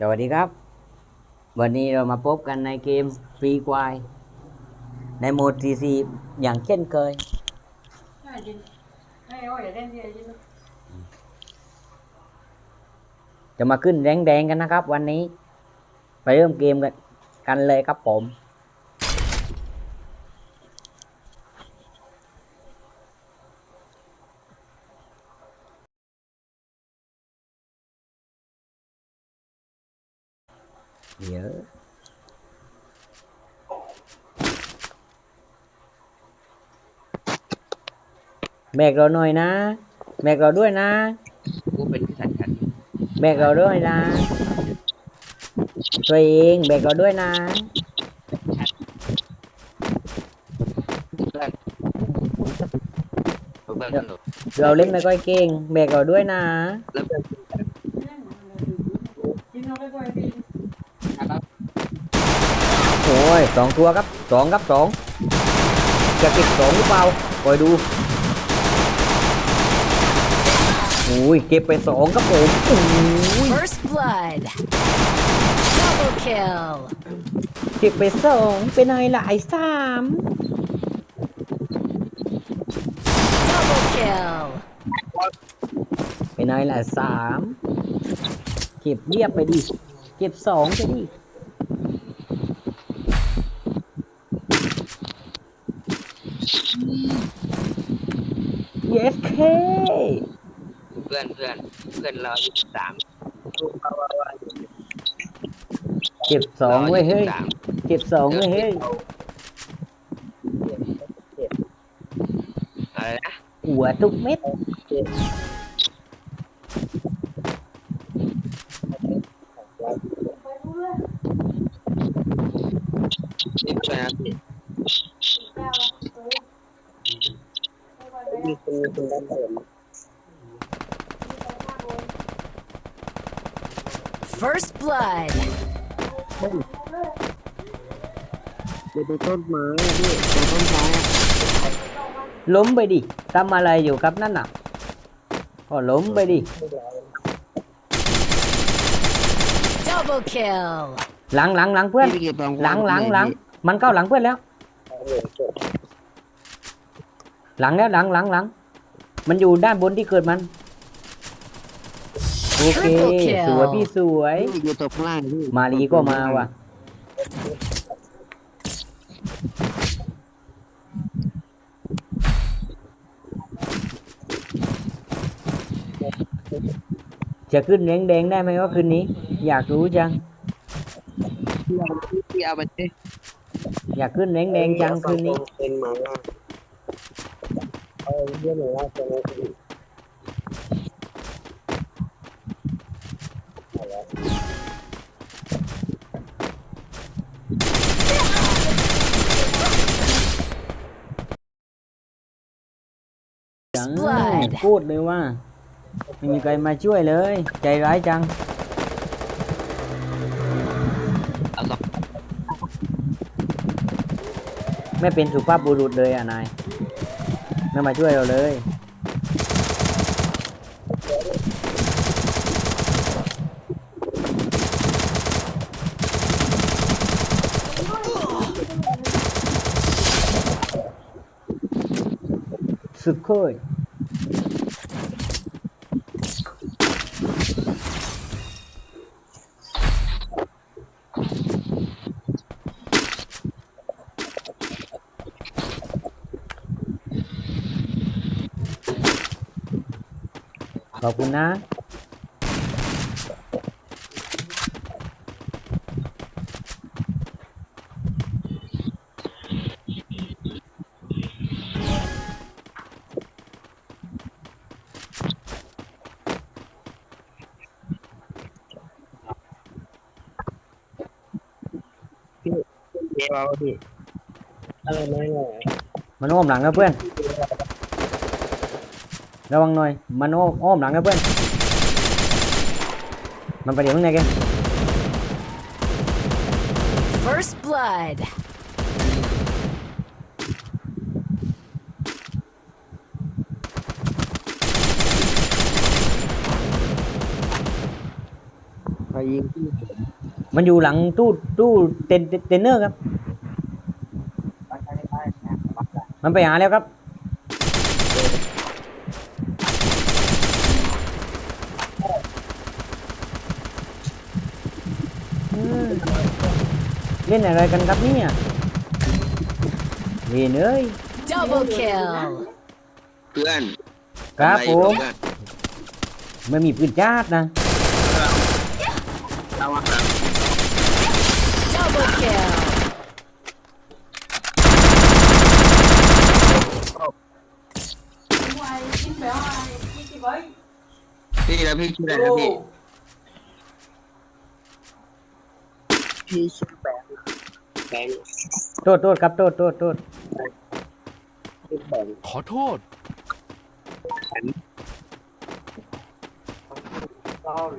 สวัสดีครับ วันนี้เรามาพบกันในเกมฟรีควายในโหมด CC อย่างเช่นเคยจะมาขึ้นแดงแดงกันนะครับ วันนี้ ไปเริ่มเกมกันกันเลยครับผม เดี๋ยวแบกเราหน่อยนะแบกเราด้วยนะ กูเป็นที่สันขันแบกเราด้วยนะ ตัวเองแบกเราด้วยนะเพื่อนเพื่อนกันหรอเราเล่นไม่ค่อยเก่งแบกเราด้วยนะ แล้วเพื่อน กินเอาไปก่อนดี นะครับ โอ้ยสองตัวครับสองครับสองจะเก็บสองหรือเปล่าคอยดูโอ้ยเก็บไปสองครับผมโอ้ย First blood. Double kill. เก็บไปสองเป็นไงล่ะไอ้สาม Double kill. เป็นไงล่ะสามเก็บเรียบไปดิเก็บสองไปดิ yes k เพื่อนเพื่อนเพื่อนเราอายุสิบสามเก็บสองเว้ยเฮ้ยสามเก็บสองเว้ยเฮ้ยอะไรนะหัวทุกเม็ดนี่เพื่อนนะ มีคนมีคนได้เติม First blood. เดี๋ยวไปต้นไม้อะพี่ไปต้นไม้อะล้มไปดิทำอะไรอยู่ครับนั่นน่ะก็ล้มไปดิ Double kill. หลังหลังหลังเพื่อน พี่ไปเก็บตองหลังหลังหลังมันเข้าหลังเพื่อนแล้ว ห ลังแล้วหลังหลังหลังมันอยู่ด้านบนที่เกิดมัน โอเค Triple kill สวยพี่สวยพี่อยู่ตรงข้างล่างพี่มาลีก็มาว่ะ จะขึ้นแดงแดงๆได้ไหมว่าคืนนี้ อยากรู้จัง พี่เอาไปเต้อยากขึ้นแดงแดงๆจังคืนนี้ เป็นหมา ยังพูดเลยว่า ไม่มีใครมาช่วยเลย ใจร้ายจังเอาสองไม่เป็นสุภาพบุรุษเลยอะนาย ไม่มาช่วยเราเลยสุดโคตร ขอบคุณนะเดี๋ยวเอาพี่อะไรไม่หน่อยมันอ้อมหลังนะเพื่อน ระวังหน่อย มันอ้อมอ้อมหลังนะเพื่อน มันไปเดี๋ยวมึงไงแก First blood. ไปยิงที่ผมมันอยู่หลังตู้ตู้เต็นเต็นเนอร์ครับมันไปหาแล้วครับ เล่นอะไรกันครับเนี่ยเวนเอ้ย Double kill. เพื่อนครับทำอะผไอยู่มเพื่อนไม่มีปืนจาดนะ เอาอาหาร Double kill. พี่แล้วพี่ชื่ออะไรนะพี่พี่ชื่อแบ งค์แบงค์โทษโทษครับโทษโทษโทษชื่อแบงค์ขอโทษ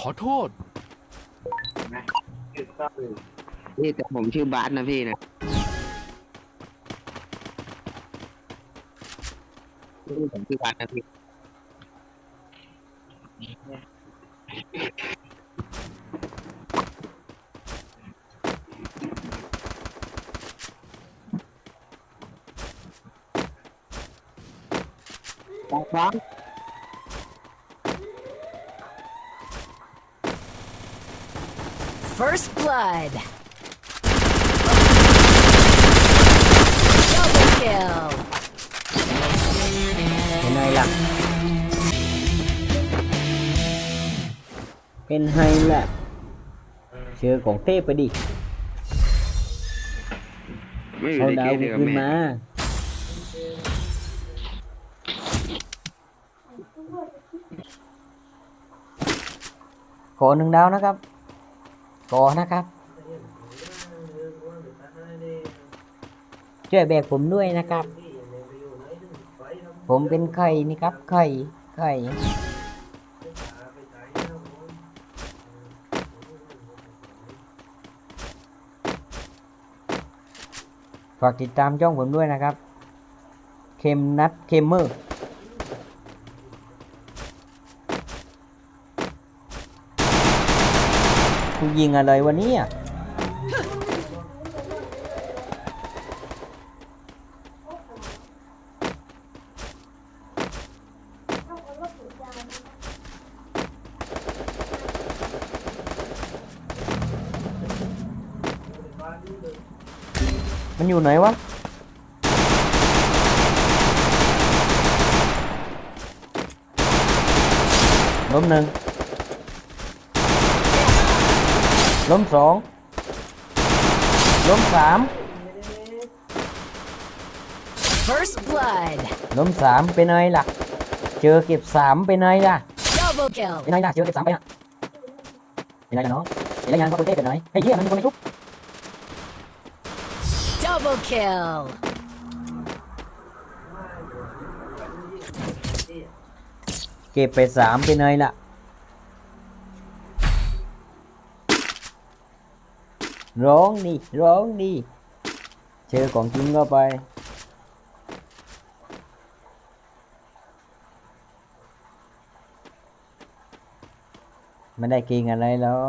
ขอโทษพี่แต่ผมชื่อบาสนะพี่นะพี่ผมชื่อบาสนะพี่ บ้าง First blood. Double kill. เป็นไงล่ะ เป็นไงล่ะ เชื่อของเทพไปดิไม่อยู่เอาในดาเกวมเดียวกับขึ้นแม่ มา ขอหนึ่งดาวนะครับ ขอนะครับ ช่วยแบกผมด้วยนะครับ ผมเป็นไข่นี่ครับ ไข่ ไข่ฝากติดตามช่องผมด้วยนะครับเคมนัดเคมเมอร์ กูยิงอะไรวะเนี่ยมันอยู่ไหนวะ ล้มหนึ่ง ล้มสองล้มสาม First blood. ล้มสามเป็นไงล่ะ เจอเก็บสามเป็นไงล่ะ Double kill. เป็นไงล่ะเจอเก็บสามไปอะเป็นไงล่ะน้องเป็นไงงานก็คนเทพเป็นไงไอ้เหี้ยมันมีคนไม่ทุบ Double kill. เก็บไปสามเป็นไงล่ะ ร้องดิร้องดิเจอของจริงก็ไปไม่ได้กินอะไรแล้ว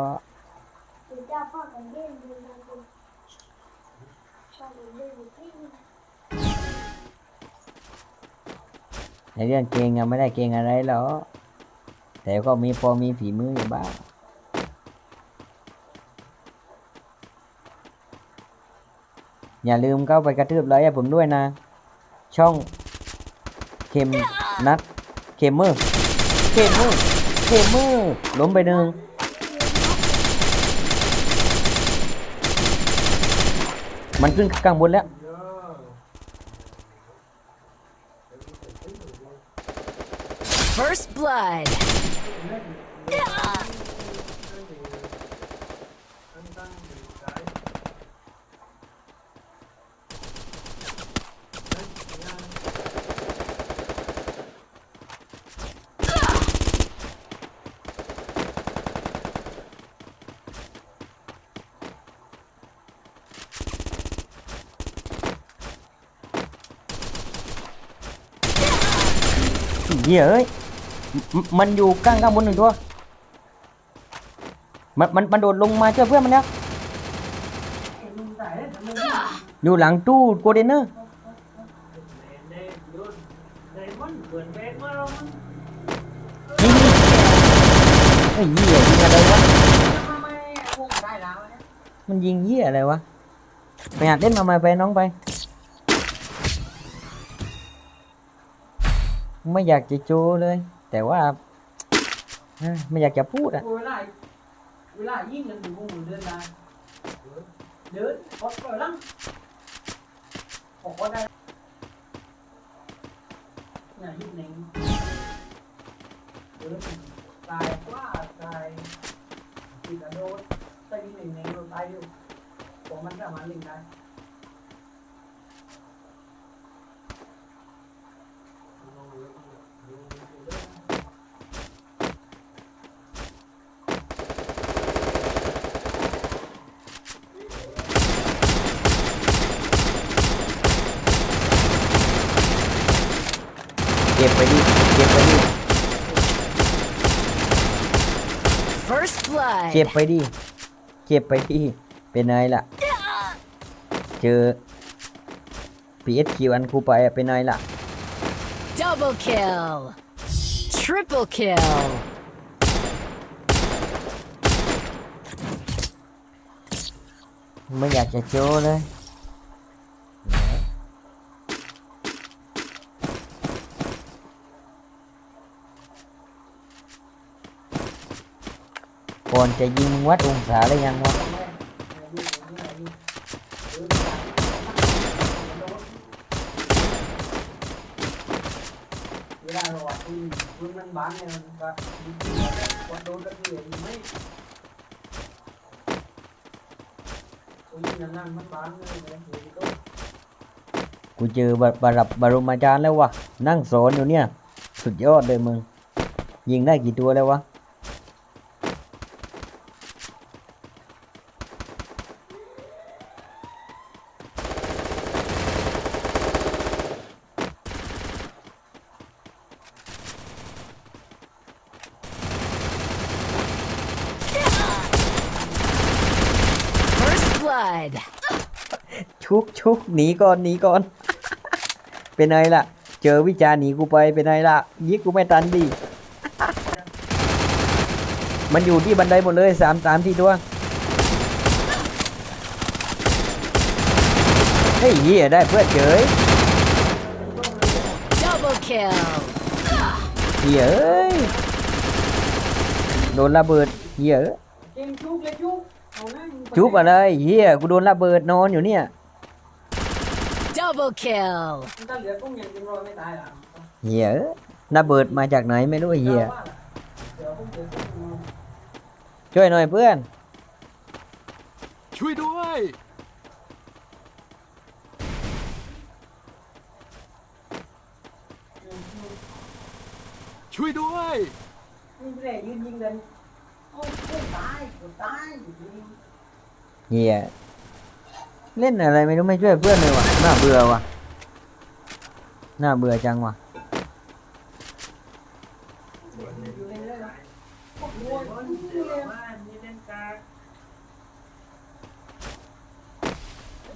ในเรื่องเก่งอะไม่ได้เก่งอะไรหรอกแต่ก็มีพอมีฝีมืออยู่บ้าง อย่าลืมเข้าไปกระทืบไลค์ให้ผมด้วยนะ ช่องเคมนัดเคมเมอร์เคมเมอร์เคมเมอร์ล้มไปหนึ่งมันขึ้นกลางบนแล้ว First blood. เหี้ยเอ้ยมมันอยู่กลางข้างบนหนึ่งตัว มันมันมันโดดลงมาช่วยเพื่อนมันแล้วอยู่หลังตู้โกเดนเนอร์นี่นี่ไอ้เหี้ยยิงอะไรวะมันยิงเหี้ยอะไรวะไปหาเล่นมาใหม่ไปน้องไป ไม่อยากจะโจเลย แต่ว่าเอ้ยไม่อยากจะพูดอะ เวลาเวลายิ่งกันอยู่วงเดินได้เดินพอดก่อนลังออกก็ได้เนี่ยยิ่งหนึ่งเดินตายกว่าตายติดกระโดดแต่ยิ่งหนึ่งหนึ่งเราตายอยู่ผมมันสามารถลิงได้ ก็บไปดิเก็บไปดิ First blood. เก็บไปดิ เก็บไปดิ เป็นไงล่ะ เจอ PSQ อันกูไปอะเป็นไงล่ะ Double kill. Triple kill. ไม่อยากจะโจเลย ก่อนจะยิงวัดองศาได้ยังวะเวลาเราอะคุณคุณมันบ้านเนี่ยมันก็กดโดนตะเกียบไม่คุณนั่นนั่นมันบ้านเลยเนี่ยเดี๋ยวก็กูเจอบาบารับบารมอาจารย์แล้ววะนั่งสอนอยู่เนี่ย สุดยอดเลยมึง ยิงได้กี่ตัวแล้ววะ First blood. ชุกชุกหนีก่อนหนีก่อน เป็นไงล่ะ เจอวิจารณ์หนีกูไปเป็นไงล่ะยิกกูไม่ตันดิมันอยู่ที่บันไดหมดเลยสามสามที่ตัวเฮ้ยเหี้ยได้เพื่อนเฉย Double kill. เหี้ยเอ้ยโดนระเบิดเหี้ยเอ้ยเก่งชุบเลยชุบเอานะจุบอะไรเหี้ยกูโดนระเบิดนอนอยู่เนี่ย Double kill. ถ้าเหลือกุ้งยังกินรอไม่ตายหรอเหี้ยเอ้ยระเบิดมาจากไหนไม่รู้ไอ้เหี้ยเดี๋ยวกุ้งเดี๋ยวกุ้งช่วยหน่อยเพื่อน ช่วยด้วย ช่วยด้วยนี่แหละยืนยิงกันโอ้ยตายตายเหี้ย เล่นอะไรไม่รู้ไม่ช่วยเพื่อนเลยว่ะน่าเบื่อว่ะน่าเบื่อจังว่ะ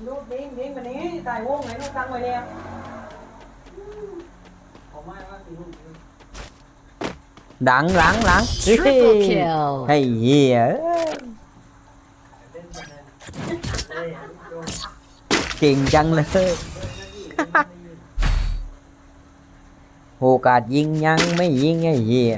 ลูกเด้งเด้งมานี้ตายวงไหนลูกตั้งไว้แล้วผมไม่ว่าตีลูกดังหลังหลังเฮ้ย Triple kill. ไอ้เหี้ยเอ้ยเก่งจังเลย โอกาสยิงยังไม่ยิงไอ้เหี้ย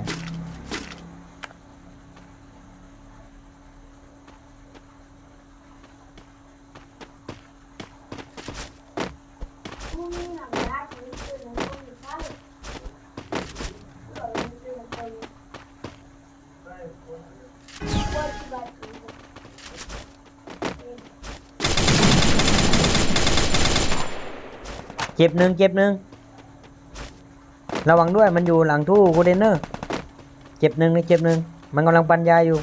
เจ็บหนึ่งเจ็บหนึ่งระวังด้วยมันอยู่หลังทู่กูเดนเนอร์เจ็บหนึ่งนี่เจ็บหนึ่งมันกำลังปันยาอยู่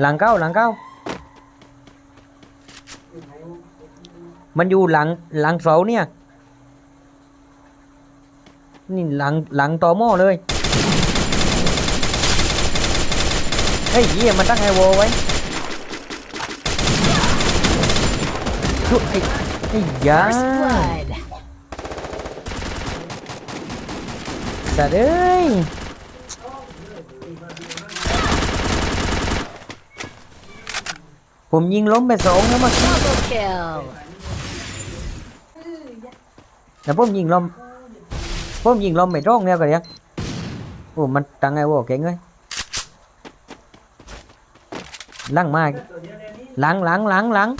หลังเก้าหลังเก้ามันอยู่หลังหลังเสาเนี่ย นี่หลังหลังต่อหม้อเลย เฮ้ยเหี้ยมันตั้งไฮโวไว้ชุไอ้ไอ้ยา First blood. สัตว์เอ้ยผมยิงล้มไปสองแล้วเมื่อกี้ Double kill. แต่ผมยิงล้มผมยิงล้มไม่ตรงเนี่ยก็เรียกโอ้มันตั้งไงวะเก่งเลย หลังมาหลังหลังหลังหลัง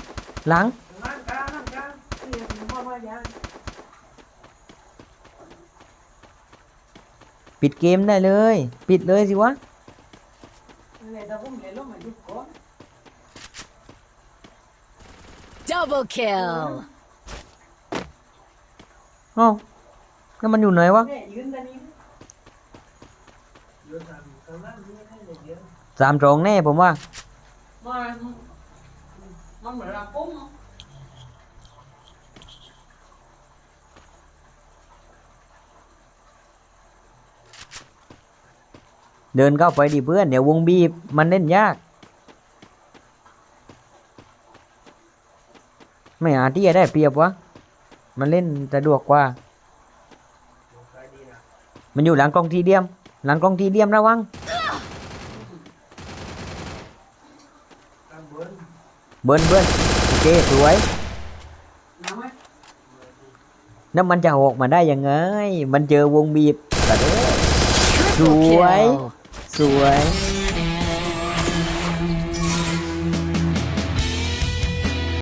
หลังนั่งกลางนั่งกลางนี่ผมว่ามาอย่างปิดเกมได้เลย ปิดเลยสิวะนี่ถ้าผมเล่นลงมายุบก่อน Double kill. เอ้าแล้วมันอยู่ไหนวะแม่ยืนตรงนี้ยืนทางทางนั้นยืนให้เดี๋ยวสามสองแน่ผมว่า มันมันเหมือนเราปุ้งเดินเข้าไปดิเพื่อน เดี๋ยววงบีบมันเล่นยาก ไม่หาที่จะได้เปรียบวะ มันเล่นสะดวกกว่า มันอยู่หลังกองทีเดียม หลังกองทีเดียมระวัง กลางเบิร์น เบิ้นเบิ้นโอเคสวย น้ำไหมแล้วมันจะออกมาได้ยังไง มันเจอวงบีบแต่เด้อ Triple Đuổi. kill. สวย